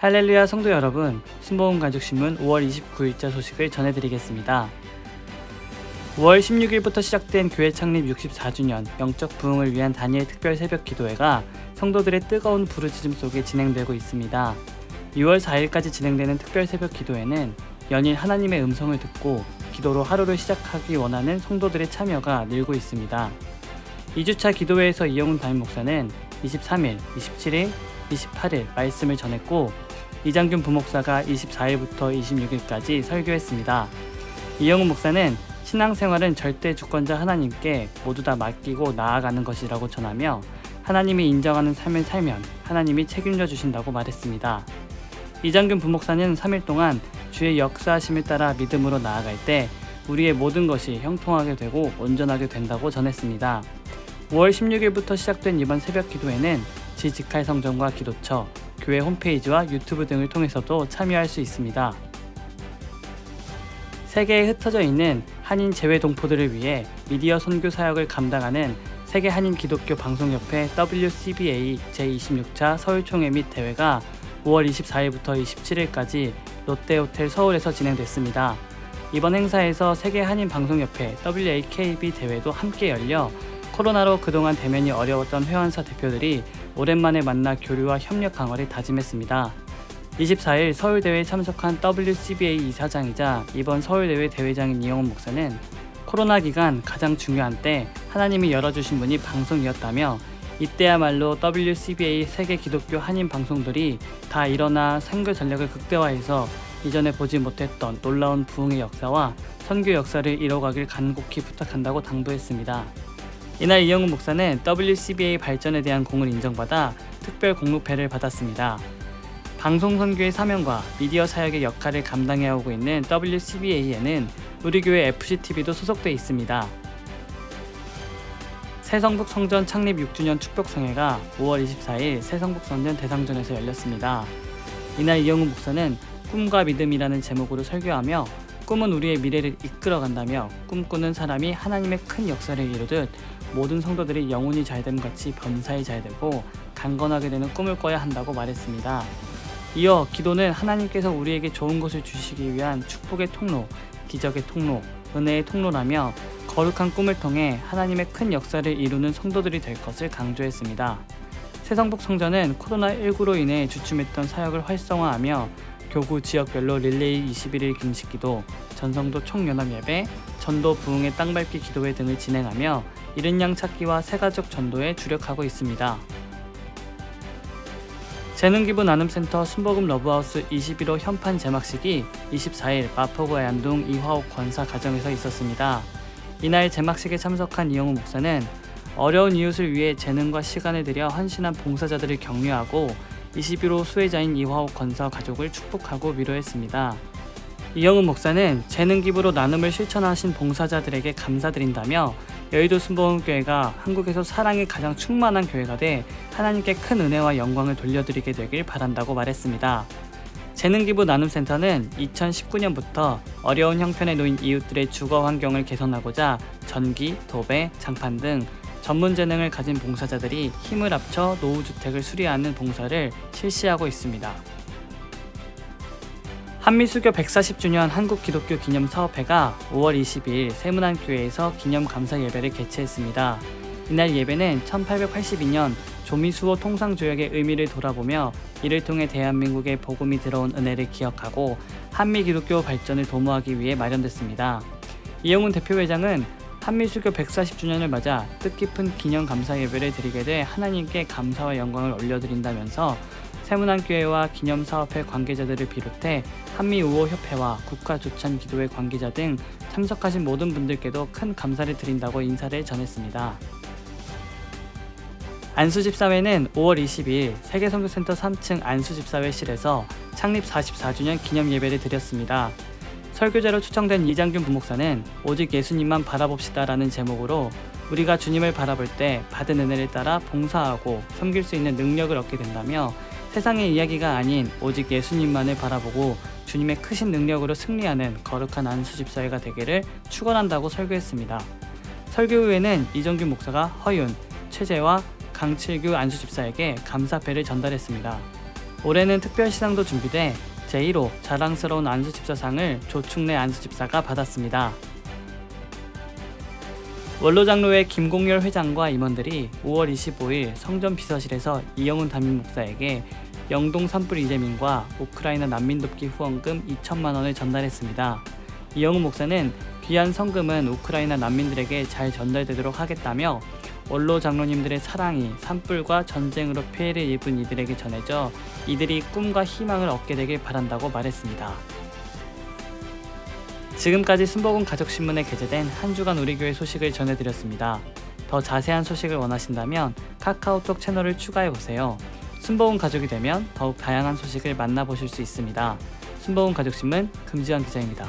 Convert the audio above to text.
할렐루야 성도 여러분, 순복음 가족신문 5월 29일자 소식을 전해드리겠습니다. 5월 16일부터 시작된 교회 창립 64주년 영적 부흥을 위한 다니엘 특별 새벽 기도회가 성도들의 뜨거운 부르짖음 속에 진행되고 있습니다. 6월 4일까지 진행되는 특별 새벽 기도회는 연일 하나님의 음성을 듣고 기도로 하루를 시작하기 원하는 성도들의 참여가 늘고 있습니다. 2주차 기도회에서 이영훈 담임 목사는 23일, 27일, 28일 말씀을 전했고 이장균 부목사가 24일부터 26일까지 설교했습니다. 이영훈 목사는 신앙생활은 절대 주권자 하나님께 모두 다 맡기고 나아가는 것이라고 전하며 하나님이 인정하는 삶을 살면 하나님이 책임져 주신다고 말했습니다. 이장균 부목사는 3일 동안 주의 역사하심을 따라 믿음으로 나아갈 때 우리의 모든 것이 형통하게 되고 온전하게 된다고 전했습니다. 5월 16일부터 시작된 이번 새벽 기도회는 지직할 성전과 기도처, 교회 홈페이지와 유튜브 등을 통해서도 참여할 수 있습니다. 세계에 흩어져 있는 한인 재외 동포들을 위해 미디어 선교 사역을 감당하는 세계 한인 기독교 방송협회 WCBA 제26차 서울총회 및 대회가 5월 24일부터 27일까지 롯데호텔 서울에서 진행됐습니다. 이번 행사에서 세계 한인 방송협회 WAKB 대회도 함께 열려 코로나로 그동안 대면이 어려웠던 회원사 대표들이 오랜만에 만나 교류와 협력 강화를 다짐했습니다. 24일 서울대회에 참석한 WCBA 이사장이자 이번 서울대회 대회장인 이영훈 목사는 코로나 기간 가장 중요한 때 하나님이 열어주신 분이 방송이었다며 이때야말로 WCBA 세계 기독교 한인 방송들이 다 일어나 선교 전략을 극대화해서 이전에 보지 못했던 놀라운 부흥의 역사와 선교 역사를 이뤄가길 간곡히 부탁한다고 당부했습니다. 이날 이영훈 목사는 WCBA 발전에 대한 공을 인정받아 특별 공로패를 받았습니다. 방송 선교의 사명과 미디어 사역의 역할을 감당해 오고 있는 WCBA에는 우리 교회 FCTV도 소속돼 있습니다. 새성북 성전 창립 6주년 축복 성회가 5월 24일 새성북 성전 대상전에서 열렸습니다. 이날 이영훈 목사는 꿈과 믿음이라는 제목으로 설교하며 꿈은 우리의 미래를 이끌어간다며 꿈꾸는 사람이 하나님의 큰 역사를 이루듯 모든 성도들이 영혼이 잘됨 같이 범사에 잘되고 강건하게 되는 꿈을 꿔야 한다고 말했습니다. 이어 기도는 하나님께서 우리에게 좋은 것을 주시기 위한 축복의 통로, 기적의 통로, 은혜의 통로라며 거룩한 꿈을 통해 하나님의 큰 역사를 이루는 성도들이 될 것을 강조했습니다. 새성북 성전은 코로나19로 인해 주춤했던 사역을 활성화하며 교구 지역별로 릴레이 21일 금식기도, 전성도 총연합 예배, 전도 부흥의 땅밟기 기도회 등을 진행하며 이른 양 찾기와 새가족 전도에 주력하고 있습니다. 재능기부 나눔센터 순복음 러브하우스 21호 현판 제막식이 24일 마포구 안동 이화옥 권사 가정에서 있었습니다. 이날 제막식에 참석한 이영우 목사는 어려운 이웃을 위해 재능과 시간을 들여 헌신한 봉사자들을 격려하고 21호 수혜자인 이화옥 권사 가족을 축복하고 위로했습니다. 이영훈 목사는 재능 기부로 나눔을 실천하신 봉사자들에게 감사드린다며 여의도 순복음교회가 한국에서 사랑이 가장 충만한 교회가 돼 하나님께 큰 은혜와 영광을 돌려드리게 되길 바란다고 말했습니다. 재능기부 나눔센터는 2019년부터 어려운 형편에 놓인 이웃들의 주거 환경을 개선하고자 전기, 도배, 장판 등 전문 재능을 가진 봉사자들이 힘을 합쳐 노후주택을 수리하는 봉사를 실시하고 있습니다. 한미수교 140주년 한국기독교 기념사업회가 5월 22일 세문안교회에서 기념감사 예배를 개최했습니다. 이날 예배는 1882년 조미수호 통상조약의 의미를 돌아보며 이를 통해 대한민국에 복음이 들어온 은혜를 기억하고 한미기독교 발전을 도모하기 위해 마련됐습니다. 이영훈 대표회장은 한미수교 140주년을 맞아 뜻깊은 기념 감사 예배를 드리게 돼 하나님께 감사와 영광을 올려드린다면서 세문안교회와 기념사업회 관계자들을 비롯해 한미 우호협회와 국가조찬기도회 관계자 등 참석하신 모든 분들께도 큰 감사를 드린다고 인사를 전했습니다. 안수집사회는 5월 22일 세계선교센터 3층 안수집사회실에서 창립 44주년 기념 예배를 드렸습니다. 설교자로 추천된 이장균 부목사는 오직 예수님만 바라봅시다라는 제목으로 우리가 주님을 바라볼 때 받은 은혜를 따라 봉사하고 섬길 수 있는 능력을 얻게 된다며 세상의 이야기가 아닌 오직 예수님만을 바라보고 주님의 크신 능력으로 승리하는 거룩한 안수집사회가 되기를 축원한다고 설교했습니다. 설교 후에는 이정균 목사가 허윤, 최재와 강칠규 안수집사에게 감사패를 전달했습니다. 올해는 특별시상도 준비돼 제1호 자랑스러운 안수집사상을 조충래 안수집사가 받았습니다. 원로장로회 김공열 회장과 임원들이 5월 25일 성전 비서실에서 이영훈 담임 목사에게 영동 산불 이재민과 우크라이나 난민 돕기 후원금 2천만 원을 전달했습니다. 이영훈 목사는 귀한 성금은 우크라이나 난민들에게 잘 전달되도록 하겠다며 원로 장로님들의 사랑이 산불과 전쟁으로 피해를 입은 이들에게 전해져 이들이 꿈과 희망을 얻게 되길 바란다고 말했습니다. 지금까지 순복음 가족신문에 게재된 한 주간 우리 교회 소식을 전해드렸습니다. 더 자세한 소식을 원하신다면 카카오톡 채널을 추가해 보세요. 순복음 가족이 되면 더욱 다양한 소식을 만나보실 수 있습니다. 순복음 가족신문 금지원 기자입니다.